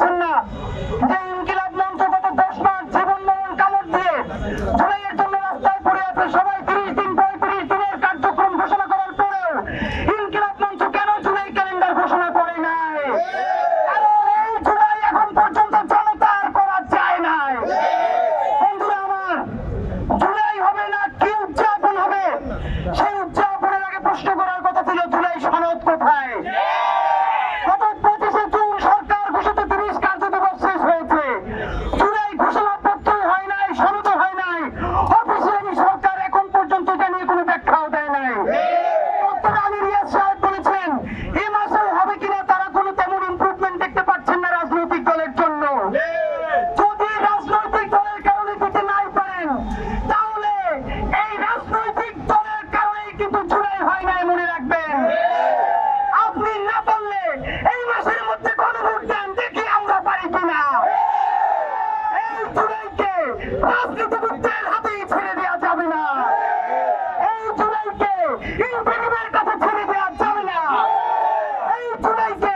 জন্য। হয় নাই মনে রাখবেন? আপনি না বললে এই মাসের মধ্যে কোন ভোট দেন দেখি আমরা পারি কিনা? এই জুলাইকে রাজনীতিবিদদের হাতেই ছেড়ে দেওয়া যাবে না। এই জুলাইকে ইউপিএমের কাছে ছেড়ে দেওয়া যাবে না। এই জুলাইকে